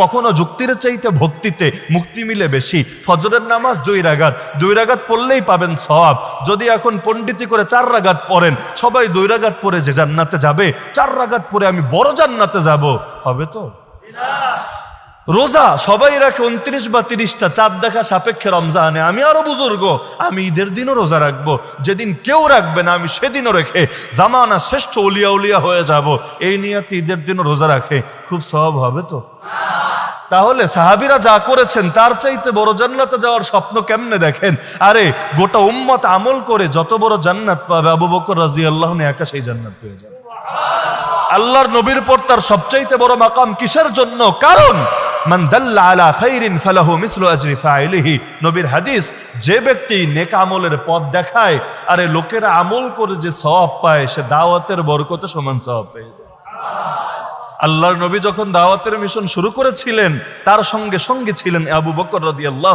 কখনো যুক্তির চাইতে ভক্তিতে মুক্তি মিলে বেশি? ফজরের নামাজ দুই রাগাত। দুই রাগাত পড়লেই পাবেন সওয়াব। যদি এখন পণ্ডিতি করে চার রাগাত পড়েন, সবাই দুই রাগাত পড়ে যে জান্নাতে যাবে, চার রাগাত পরে আমি বড় জান্নাতে যাব। হবে তো? রোজা সবাই রাখে উনত্রিশ বা তিরিশটা, চাঁদ দেখা সাপেক্ষে রমজানে। আমি আরও বুজুর্গ, আমি ঈদের দিনও রোজা রাখব। যেদিন কেউ রাখবে না, আমি সেদিনও রেখে জামানা শ্রেষ্ঠ উলিয়া উলিয়া হয়ে যাব। এই নিয়ে ঈদের দিনও রোজা রাখে। খুব সহব হবে তো? তাহলে সাহাবিরা যা করেছেন, তার চাইতে বড় জান্নাতে যাওয়ার স্বপ্ন কেমনে দেখেন? আরে, গোটা উম্মত আমল করে যত বড় জান্নাত পাবে, আবু বকর রাজি আল্লাহ একা সেই জান্নাত পেয়ে যাবে। আল্লাহর নবীর পর তার সবচাইতে বড় মাকাম কিসের জন্য? কারণ, মান দাল্লা আলা ফালাহু নবীর হাদিস, যে ব্যক্তি নেক আমলের পথ দেখায়, আরে লোকেরা আমল করে যে সওয়াব পায়, সে দাওয়াতের বরকতে সমান সওয়াব পেয়ে যায়। আল্লাহর নবী যখন দাওয়াতের মিশন শুরু করেছিলেন, তার সঙ্গে সঙ্গে ছিলেন আবু বকর রদি আল্লাহ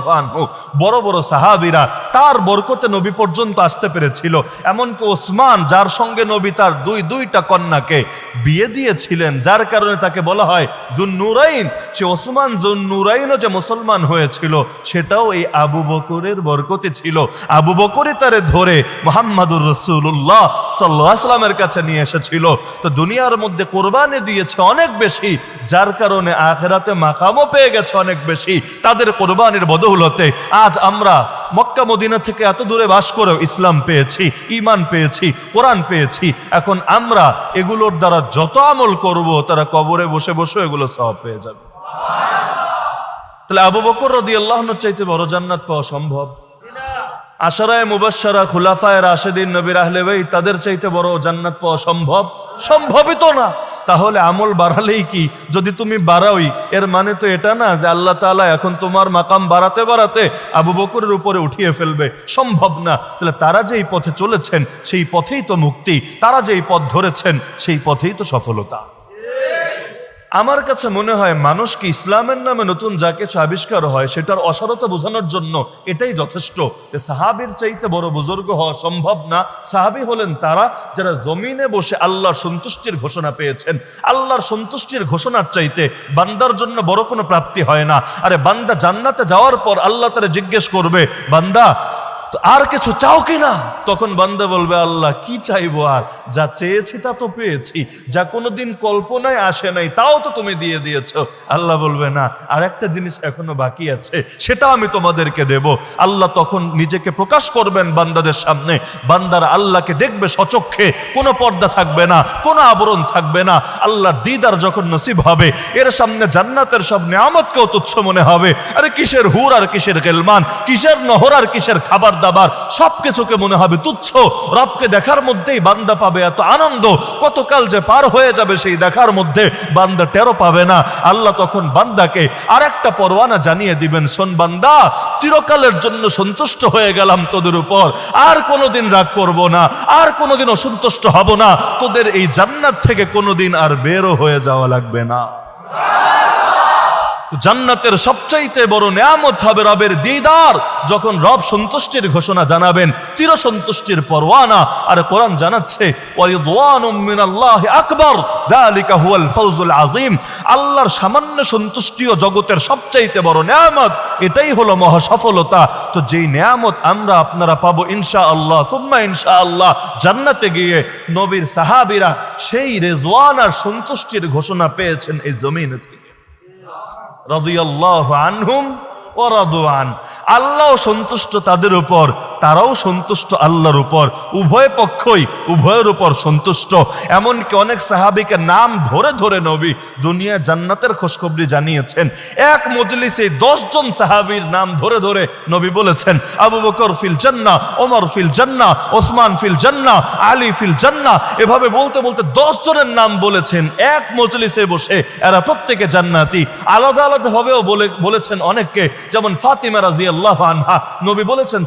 বড় বড় সাহাবিরা তার বরকতে নবী পর্যন্ত আসতে পেরেছিল। এমনকি ওসমান, যার সঙ্গে নবী তার দুই, দুইটা কন্যাকে বিয়ে দিয়েছিলেন, যার কারণে তাকে বলা হয় জুন্নুরাইন। সে ওসমান জুন্নুরাইনও যে মুসলমান হয়েছিল, সেটাও এই আবু বকরের বরকতে ছিল। আবু বকরই তারে ধরে মোহাম্মদুর রসুল্লাহ সাল্লাহ আসলামের কাছে নিয়ে এসেছিল। তো দুনিয়ার মধ্যে কোরবানি দিয়েছে অনেক বেশি, যার কারণে আখেরাতে মাকামও পেয়ে গেছে অনেক বেশি। তাদের কোরবানির বদৌলতে আজ আমরা মক্কা মদিনা থেকে এত দূরে বাস করেও ইসলাম পেয়েছি ইমান পেয়েছি, কোরআন পেয়েছি। এখন আমরা এগুলোর দ্বারা যত আমল করব, তারা কবরে বসে বসে এগুলো সব পেয়ে যাবে। তাহলে আবু বকর রদি আল্লাহর চাইতে বড় জান্নাত পাওয়া সম্ভব? আশারায় মুবাসারা খুলাফায় রাশেদিন নবীর আহলে ভাই তাদের চাইতে বড় জান্নাত পাওয়া সম্ভব? সম্ভবই তো না। তাহলে আমল বাড়ালেই কি? যদি তুমি বাড়াওই, এর মানে তো এটা না যে আল্লাহ তাআলা এখন তোমার মাকাম বাড়াতে বাড়াতে আবু বকরের উপরে উঠিয়ে ফেলবে। সম্ভব না। তাহলে তারা যেই পথে চলেছেন, সেই পথেই তো মুক্তি। তারা যেই পথ ধরেছেন, সেই পথেই তো সফলতা। আমার কাছে মনে হয় মানুষকে ইসলামের নামে নতুন যা কিছু আবিষ্কার হয়, সেটার অসারতা বোঝানোর জন্য এটাই যথেষ্ট যে সাহাবির চাইতে বড় বুজুর্গ হওয়া সম্ভব না। সাহাবি হলেন তারা যারা জমিনে বসে আল্লাহর সন্তুষ্টির ঘোষণা পেয়েছেন। আল্লাহর সন্তুষ্টির ঘোষণার চাইতে বান্দার জন্য বড় কোনো প্রাপ্তি হয় না। আরে বান্দা জান্নাতে যাওয়ার পর আল্লাহ তারা জিজ্ঞেস করবে, বান্দা আর কিছু চাও কি না? তখন বান্দা বলবে, আল্লাহ, কি চাইব আর? যা চেয়েছি তা তো পেয়েছি। যা কোনোদিন কল্পনায় আসে নাই, তাও তো তুমি দিয়ে দিয়েছ। আল্লাহ বলবে, না আর একটা জিনিস এখনও বাকি আছে, সেটা আমি তোমাদেরকে দেব। আল্লাহ তখন নিজেকে প্রকাশ করবেন বান্দাদের সামনে। বান্দারা আল্লাহকে দেখবে সচক্ষে, কোনো পর্দা থাকবে না, কোনো আবরণ থাকবে না। আল্লাহর দিদার যখন নসিব হবে, এর সামনে জান্নাতের সব নিয়ামতকেও তুচ্ছ মনে হবে। আরে কিসের হুর আর কিসের গেলমান? কিসের নহর আর কিসের খাবার দাবার সব কিছুকে মনে হবে তুচ্ছ। রবকে দেখার মধ্যেই বান্দা পাবে এত আনন্দ। কতকাল যে পার হয়ে যাবে সেই দেখার মধ্যে বান্দা টেরো পাবে না। আল্লাহ তখন বান্দাকে আর একটা পরোয়ানা জানিয়ে দিবেন, শোন বান্দা, চিরকালের জন্য সন্তুষ্ট হয়ে গেলাম তোদের উপর। আর কোনোদিন রাগ করব না, আর কোনোদিন অসন্তুষ্ট হব না। তোদের এই জান্নাত থেকে কোনোদিন আর বেরো হয়ে যাওয়া লাগবে না। জান্নাতের সবচাইতে বড় নেয়ামত হবে রবের দিদার, যখন রব সন্তুষ্টির ঘোষণা জানাবেন চির সন্তুষ্টির পরওয়ানা আর কোরআন জানাচ্ছে আকবার আযীম। আল্লাহর সামান্য সন্তুষ্টিও জগতের সবচাইতে বড় নেয়ামত, এটাই হলো মহা সফলতা তো যেই নেয়ামত আমরা আপনারা পাবো ইনশাআল্লাহ, সুম্মা ইনশাআল্লাহ, জান্নাতে গিয়ে নবীর সাহাবিরা সেই রেজওয়ান আর সন্তুষ্টির ঘোষণা পেয়েছেন এই জমিনে রাদিয়াল্লাহু আনহুম ও রাদওয়ান আল্লাহ সন্তুষ্ট তাদের উপর, তারাও সন্তুষ্ট আল্লাহর উপর। উভয় পক্ষই উভয়ের উপর সন্তুষ্ট। এমনকি অনেক সাহাবিকে নাম ধরে ধরে নবী দুনিয়া জান্নাতের খোঁজখবরি জানিয়েছেন। এক মজলিসে জন সাহাবীর নাম ধরে ধরে নবী বলেছেন, আবু বকর ফিল জান্না, ওমর ফিল জান্না, ওসমান ফিল জান্না, আলী ফিল জান্না। এভাবে বলতে বলতে দশ জনের নাম বলেছেন। এক মজলিসে বসে এরা প্রত্যেকে জান্নাতি। আলাদা আলাদাভাবেও বলে, বলেছেন অনেককে। যেমন ফাতিমা রাজি আল্লাহ আনহা, নবী বলেছেন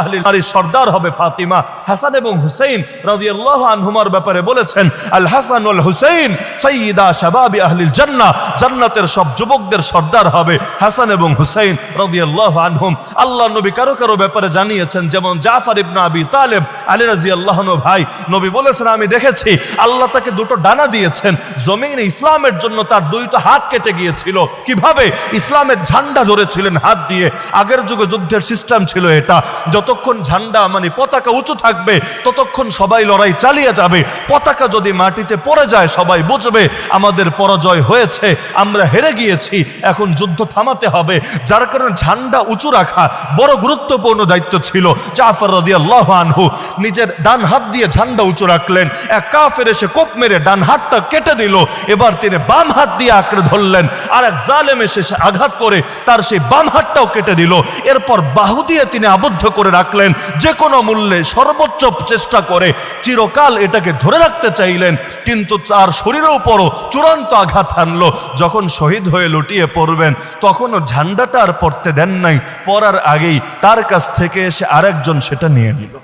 আহলি নারীর সর্দার হবে ফাতিমা। হাসান এবং হুসেইন রাদিয়াল্লাহু আনহুমার ব্যাপারে বলেছেন, আল হাসান ওয়াল হুসেইন, সাইয়্যিদা শাবাবি আহলিল জান্নাহ জান্নাতের সব যুবকদের সর্দার হবে হাসান এবং হুসেইন রাদিয়াল্লাহু আনহুম। আল্লাহ নবী কারও কারও ব্যাপারে জানিয়েছেন, যেমন জাফর ইবনে আবি তালেব আলী রাদিয়াল্লাহু আনহু ভাই, নবী বলেছেন, আমি দেখেছি, আল্লাহ তাকে দুটো ডানা দিয়েছেন, জমিনে ইসলামের জন্য তার দুইটা হাত কেটে গিয়েছিল। কীভাবে? ইসলামের ঝান্ডা ধরেছিলেন হাত দিয়ে। আগের যুগে যুদ্ধের সিস্টেম ছিল এটা। যতক্ষণ ঝান্ডা মানে পতাকা উঁচু থাকবে, ততক্ষণ সবাই লড়াই চালিয়ে যাবে। পতাকা যদি মাটিতে পড়ে যায়, সবাই বুঝবে আমাদের পরাজয় হয়েছে, আমরা হেরে গিয়েছি, এখন যুদ্ধ থামাতে হবে। যার কারণে ঝান্ডা উঁচু রাখা বড় গুরুত্বপূর্ণ দায়িত্ব ছিল। জাফর রাদিয়াল্লাহু নিজের ডান হাত দিয়ে ঝান্ডা উঁচু রাখলেন। এক কাফের এসে কোপ মেরে ডান হাতটা কেটে দিল। এবার তিনি বাম হাত দিয়ে আঁকড়ে ধরলেন। আর এক জালেম সে আঘাত করে তার সেই বাম হাতটাও কেটে দিল। এরপর বাহু দিয়ে তিনি আবদ্ধ করে রাখলেন। যে কোনো মূল্যে সর্বোচ্চ চেষ্টা করে চিরকাল এটাকে ধরে রাখতে চাইলেন। কিন্তু তার শরীরের উপরও চূড়ান্ত আঘাত হানলো। যখন শহীদ হয়ে লুটিয়ে পড়বেন, তখনও ঝান্ডাটা আর পড়তে দেন নাই। পড়ার আগেই তার কাছ থেকে এসে আরেকজন সেটা নিয়ে নিল।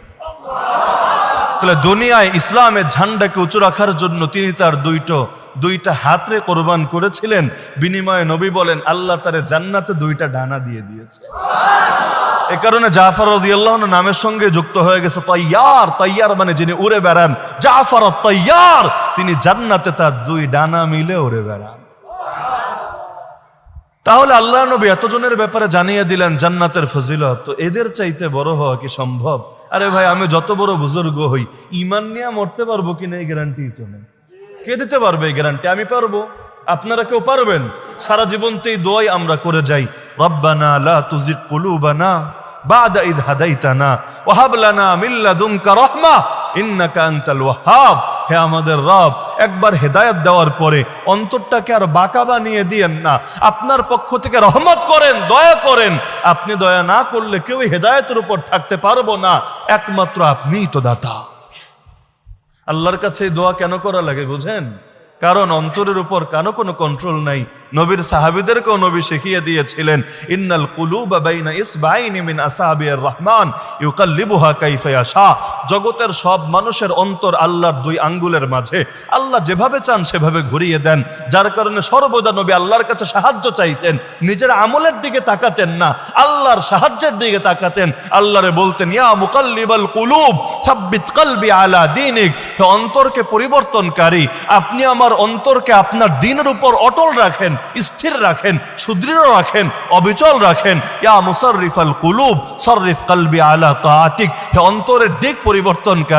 তাহলে দুনিয়ায় ইসলামের ঝান্ডাকে উঁচু রাখার জন্য তিনি তার দুইটো, দুইটা হাতরে কোরবান করেছিলেন। বিনিময়ে নবী বলেন, আল্লাহ তারে জান্নাতে দুইটা ডানা দিয়ে দিয়েছে। এ কারণে জাফর রাদিয়াল্লাহু নামের সঙ্গে যুক্ত হয়ে গেছে, তৈয়ার তৈয়ার মানে যিনি উড়ে বেড়ান, জাফর তৈয়ার তিনি জান্নাতে তার দুই ডানা মিলে উড়ে বেড়ান। তাহলে আল্লাহ নবী এতজনের ব্যাপারে জানিয়ে দিলেন, জান্নাতের ফজিলত। তো এদের চাইতে বড় হওয়া কি সম্ভব? আরে ভাই, আমি যত বড় বুজুর্গ হই, ইমান নিয়ে মরতে পারব কিনা এই গ্যারান্টি তো নেই। কে দিতে পারবে এই গ্যারান্টি আমি পারব। আপনারা কেউ পারবেন? সারা জীবনতেই দোয়াই আমরা করে যাই। রব্বানা লা তুজিগ কুলুবানা। বাদা ইদ হাদাইতানা ওয়াহাব লানা মিন লাদুনকা রাহমা, ইন্নাকা আনতাল ওয়াহাব। হে আমাদের রব, একবার হেদায়েত দেওয়ার পরে অন্তরটাকে আর বাঁকা বানিয়ে দিয়েন না। আপনার পক্ষ থেকে রহমত করেন, দয়া করেন। আপনি দয়া না করলে কেউ হেদায়তের উপর থাকতে পারব না। একমাত্র আপনিই তো দাতা। আল্লাহর কাছে দোয়া কেন করা লাগে, বুঝেন? কারণ অন্তরের উপর কানো কোনো কন্ট্রোল নাই। নবীর সাহাবিদেরকেও নবী শিখিয়ে দিয়েছিলেন, ইন্নাল কুলুবা বাইনা মিন রহমান জগতের সব মানুষের অন্তর আল্লাহর দুই আঙ্গুলের মাঝে। আল্লাহ যেভাবে চান সেভাবে ঘুরিয়ে দেন। যার কারণে সর্বদা নবী আল্লাহর কাছে সাহায্য চাইতেন। নিজের আমলের দিকে তাকাতেন না, আল্লাহর সাহায্যের দিকে তাকাতেন। আল্লাহরে বলতেন, ইয়া মুকাল্লিবাল কুলুব, সাব্বিত কলবি আলা দিনিক। অন্তরকে পরিবর্তনকারী, আপনি আমার অন্তরকে আপনার দিনের উপর অটল রাখেন, স্থির রাখেন, সুদৃঢ় রাখেন, অবিচল রাখেন। ইয়া মুসাররিফাল কুলুব সররিফ কালবি আলা তাআতিক। হে অন্তরের দিক পরিবর্তনকারী।